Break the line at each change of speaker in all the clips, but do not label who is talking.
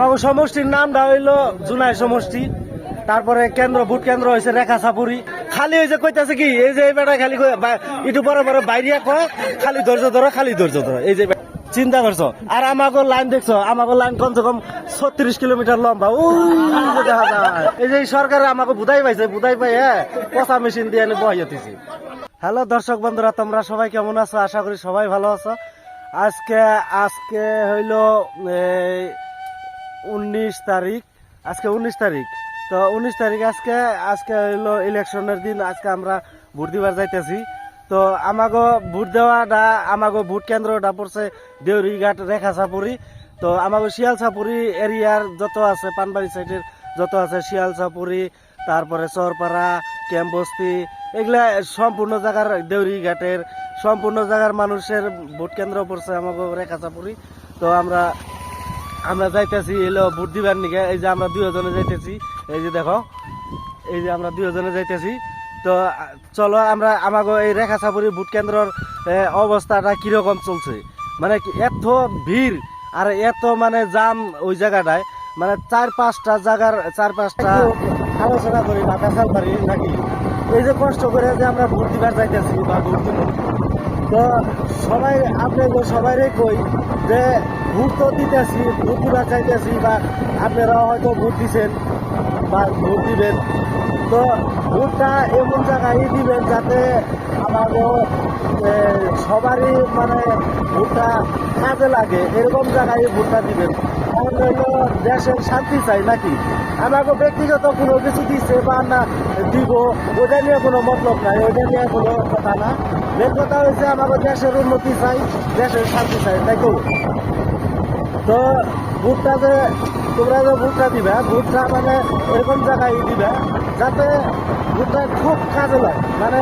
আমাকে সমষ্টির নামটা হইল জুনাই সমষ্টি, তারপরে কেন্দ্র, ভোট কেন্দ্র হয়েছে রেখা সাপুরি খালি হয়েছে কইতাছে কি, এই যে বেটা খালি একটু বড় বড় বাইরিয়া কয়, খালি ধৈর্য ধরো, খালি ধৈর্য ধরো, এই যে চিন্তা করছ? আর আমাকে লাইন দেখছ আমাকে লাইন কমসে কম ছত্রিশ কিলোমিটার লম্বা ও দেখা যায়। এই যে সরকার আমাকে বুধাই পাইছে বুধাই পাই হ্যাঁ পচা মেশিন দিয়ে আমি বহাইতেছি হ্যালো দর্শক বন্ধুরা, তোমরা সবাই কেমন আছো? আশা করি সবাই ভালো আছো। আজকে আজকে হইল উনিশ তারিখ, আজকে উনিশ তারিখ। তো উনিশ তারিখ আজকে আজকে হইল ইলেকশনের দিন, আজকে আমরা ভোট দিবার যাইতেছি। তো আমাগো ভোট দেওয়াটা, আমাগো ভোট কেন্দ্রটা পড়ছে দেউরিঘাট রেখা সাপুরি তো আমাগো শিয়াল সাপুরি এরিয়ার যত আছে, পানবাড়ি সাইডের যত আছে, শিয়াল সাপুরি তারপরে চরপাড়া ক্যাম্পস্তি এগুলা সম্পূর্ণ জায়গার দেউরি ঘাটের সম্পূর্ণ জায়গার মানুষের ভোট কেন্দ্র পড়ছে আমাকে রেখা চাপুরি তো আমরা আমরা যাইতেছি এলো ভোট দিবার নিকে এই যে আমরা দুজনে যাইতেছি, এই যে দেখো, এই যে আমরা দুজনে যাইতেছি। তো, চলো আমরা আমাকে এই রেখা চাপুরি ভোট কেন্দ্রর অবস্থাটা কীরকম চলছে? মানে এত ভিড়, আর এত মানে জাম ওই জায়গাটায় মানে চার পাঁচটা জায়গার চার পাঁচটা আলোচনা করি পেশাল পারি নাকি? এই যে কষ্ট করে যে আমরা ভোট দিবার যাইতেছি বা ভোট দিব তো সবাই আপনাদের সবাইরে কই যে ভোট তো দিতেছি ভোট বাঁচাইতেছি চাইতেছি বা আপনারা হয়তো ভোট দিছেন। বা ভোট দিবেন। তো ভোটটা এমন জায়গায় দিবেন যাতে আমাদের সবারই মানে ভোটটা কাজে লাগে। এরকম জায়গায় ভোটটা দিবেন। কারণ হইল দেশের শান্তি চাই নাকি? আমাকে ব্যক্তিগত কোনো কিছু দিচ্ছে বা না দিব ওটা নিয়ে কোনো মতলব নাই ওটা নিয়ে কোনো কথা না। মেন কথা হয়েছে আমাকে দেশের উন্নতি চাই, দেশের শান্তি চাই, তাই তো? তো ভোটটা যে, তোমরা যে ভোটটা দিবে, ভোটটা মানে এরকম জায়গায় দিবে, যাতে ভোটটা খুব কাজে লাগে। মানে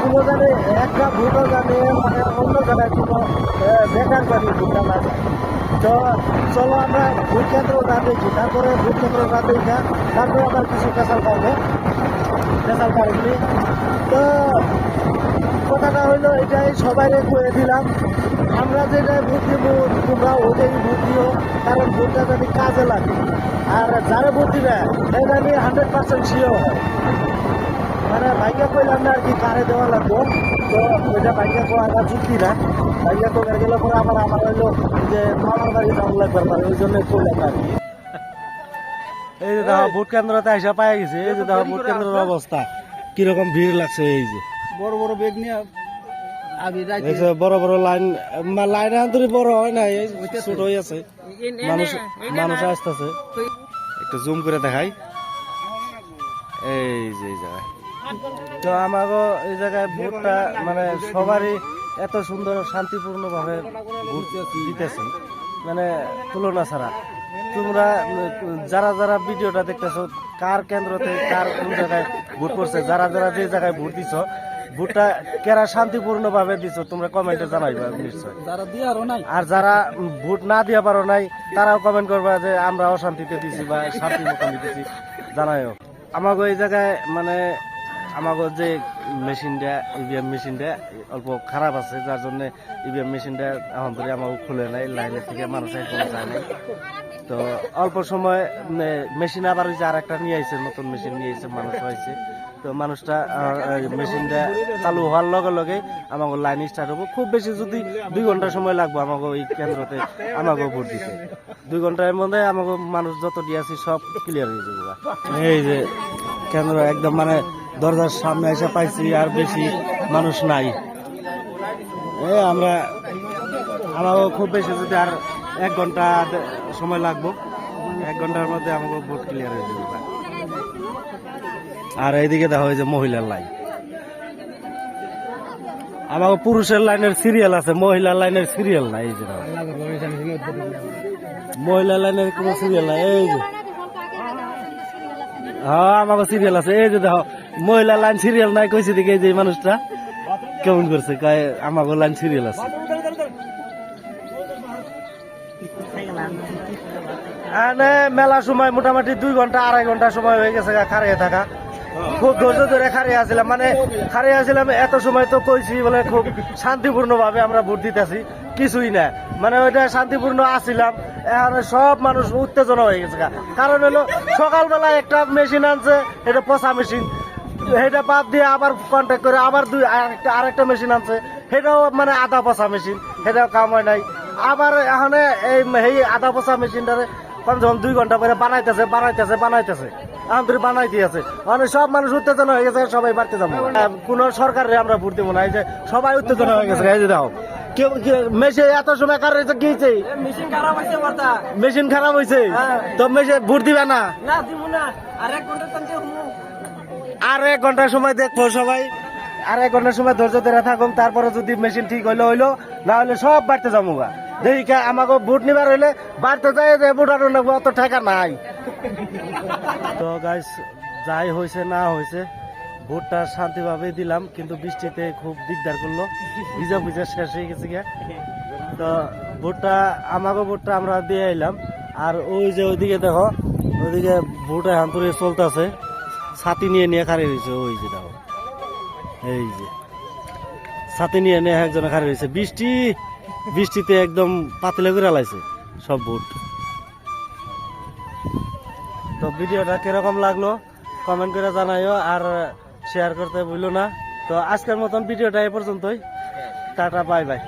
কোনো জানে একটা ভোটও জানে মানে অন্য জায়গায় কোনো বেকার জানি ভোটটা না তো চলো আমরা ভোট কেন্দ্র না দেখি, তারপরে ভোট কেন্দ্র না দেখা, তারপরে আবার কিছু পেশাল করব। পেশাল কারেন্টলি তো কথাটা হইল এটাই সবাই কয়ে দিলাম, আমরা যেটাই ভোট দিব, তোমরা ওটাই ভোট দিও, কারণ ভোটটা যদি কাজে লাগে। আর যারা ভোট দিবে এটা নিয়ে হান্ড্রেড পার্সেন্ট শিওর হয়। মানে ভাইকে কইলাম না আর কি, কারে দেওয়া লাগবো? তো ওইটা ভাইকে কোয়া আমার যুক্তি না? ভাইকে তো গেলে পরে আবার আমার হইল যে মামার বাড়ি যাওয়া লাগবে ওই জন্য করলাম আর কি। এই যে দেখো ভোট কেন্দ্রতে এসে পাই গেছে। এই যে দেখো ভোট কেন্দ্রের অবস্থা। কীরকম ভিড় লাগছে এই যে।
বড় বড় বেগ নিয়ে
বড় বড় লাইন লাইন আন্তরি বড় হয় না এই ছোট হয়ে আছে। মানুষ মানুষ আসতেছে। একটু জুম করে দেখাই। এই যে এই জায়গায়। তো আমাকে এই জায়গায় ভোটটা মানে সবারই এত সুন্দর শান্তিপূর্ণ ভাবে ভোট দিতেছে। মানে তুলনা ছাড়া। তোমরা যারা যারা ভিডিওটা দেখতেছো কার কেন্দ্রতে কার কোন জায়গায় ভোট করছে যারা যারা যে জায়গায় ভোট দিছ ভোটটা কেরা শান্তিপূর্ণ ভাবে দিছ তোমরা কমেন্টে জানাইবা নিশ্চয়।
যারা দিয়ে নাই।
আর যারা ভোট না দিয়া পারো নাই তারাও কমেন্ট করবা যে আমরা অশান্তিতে দিছি বা শান্তি মতন দিতেছি জানাইও। আমাকে এই জায়গায় মানে আমাকে যে মেশিনটা ইভিএম মেশিনটা অল্প খারাপ আছে, যার জন্য ইভিএম মেশিনটা এখন ধরে আমাকে খুলে নাই লাইনের থেকে মানুষ এখনও যায় নাই। তো অল্প সময় মেশিন আবার ওই যে আর একটা নিয়ে আইছে, নতুন মেশিন নিয়ে আইছে, মানুষ হয়েছে তো মানুষটা মেশিনটা চালু হওয়ার লগে লগে আমাকে লাইন স্টার্ট হব। খুব বেশি যদি দুই ঘণ্টা সময় লাগবে, আমাকে ওই কেন্দ্রতে আমাকে ভোট দিতে। দুই ঘণ্টার মধ্যে আমাকে মানুষ যত দিয়ে দিয়েছি সব ক্লিয়ার হয়ে যাবে। এই যে কেন্দ্র একদম মানে দরজার সামনে এসে পাইছি আর বেশি মানুষ নাই। এ, আমরা আমাকে খুব বেশি যদি আর এক ঘণ্টা সময় লাগবো, এক ঘণ্টার মধ্যে আমাকে ভোট ক্লিয়ার হয়ে যাবে। আর এইদিকে দেখা হয় যে মহিলার লাইন আমাকে পুরুষের লাইনের সিরিয়াল আছে, মহিলার লাইনের সিরিয়াল নাই এই যে দেখো। মহিলা লাইনের কোনো সিরিয়াল নাই, এই যে। হ্যাঁ আমাকে সিরিয়াল আছে, এই যে দেখো। মহিলা লাইন সিরিয়াল নাই কইছে দিকে যে মানুষটা। কেমন করছে? কয় লাইন সিরিয়াল আছে। মেলা সময় মোটামুটি দুই ঘণ্টা, আড়াই ঘণ্টা সময় হয়ে গেছে গা, খাড়িয়ে থাকা। খুব ধৈর্য ধরে খাড়িয়ে আছিলাম মানে খাড়িয়ে আছিলাম এত সময় তো কইছি বলে খুব শান্তিপূর্ণ ভাবে আমরা ভোট দিতেছি। কিছুই না। মানে ওইটা শান্তিপূর্ণ আছিলাম এখন সব মানুষ উত্তেজনা হয়ে গেছে। কারণ হলো সকালবেলা একটা মেশিন আনছে, এটা পচা মেশিন এটা বাদ দিয়ে আবার কন্ট্যাক্ট করে আবার দুই আরেকটা আরেকটা মেশিন আনছে। সেটাও মানে আধা পচা মেশিন সেটাও কাম হয় নাই। আবার এখানে এই সেই আধা পচা মেশিনটারে কমসে কম দুই ঘণ্টা পরে বানাইতেছে বানাইতেছে বানাইতেছে। ধরে বানাইতে আছে মানে সব মানুষ উত্তেজনা হয়ে গেছে সবাই বাড়তে যাব। কোন সরকারে আমরা ভোট দেবো না। এই যে সবাই উত্তেজনা হয়ে গেছে এই যে দাও। কেউ মেশে এত সময় কার রয়েছে কি হয়েছে?
মেশিন খারাপ হয়েছে
মেশিন
হ্যাঁ।
তো মেশে ভোট দিব না?
আর এক
ঘণ্টা সময় দেখব সবাই। আর এক ঘণ্টার সময় ধৈর্য ধরে থাকুন, তারপরে যদি মেশিন ঠিক হইল হইল, না হলে সব বাড়তে যাব গা। দেখি আমাকে বুট নিবার হইলে বাড়তে যায় যে বুট আর অত ঠেকা নাই। তো গাইস যাই হয়েছে না হয়েছে ভোটটা শান্তিভাবে দিলাম, কিন্তু বৃষ্টিতে খুব দিকদার করল। ভিজা ভিজা শেষ হয়ে গেছে গিয়া। তো ভোটটা, আমাকে ভোটটা আমরা দিয়ে এলাম আর ওই যে ওইদিকে দেখো, ওইদিকে ভোট করে চলতেছে। ছাতি নিয়ে নিয়ে খাড়ি হয়েছে, ওই যে দেখো। এই যে। ছাতি নিয়ে নিয়ে একজনে খাড়ি হয়েছে। বৃষ্টি, বৃষ্টিতে একদম পাতলে করে লাইছে, সব ভোট তো ভিডিওটা কীরকম লাগল কমেন্ট করে জানাইও, আর শেয়ার করতে ভুলো না। তো আজকের মতন ভিডিওটা এই পর্যন্তই। Tata bye bye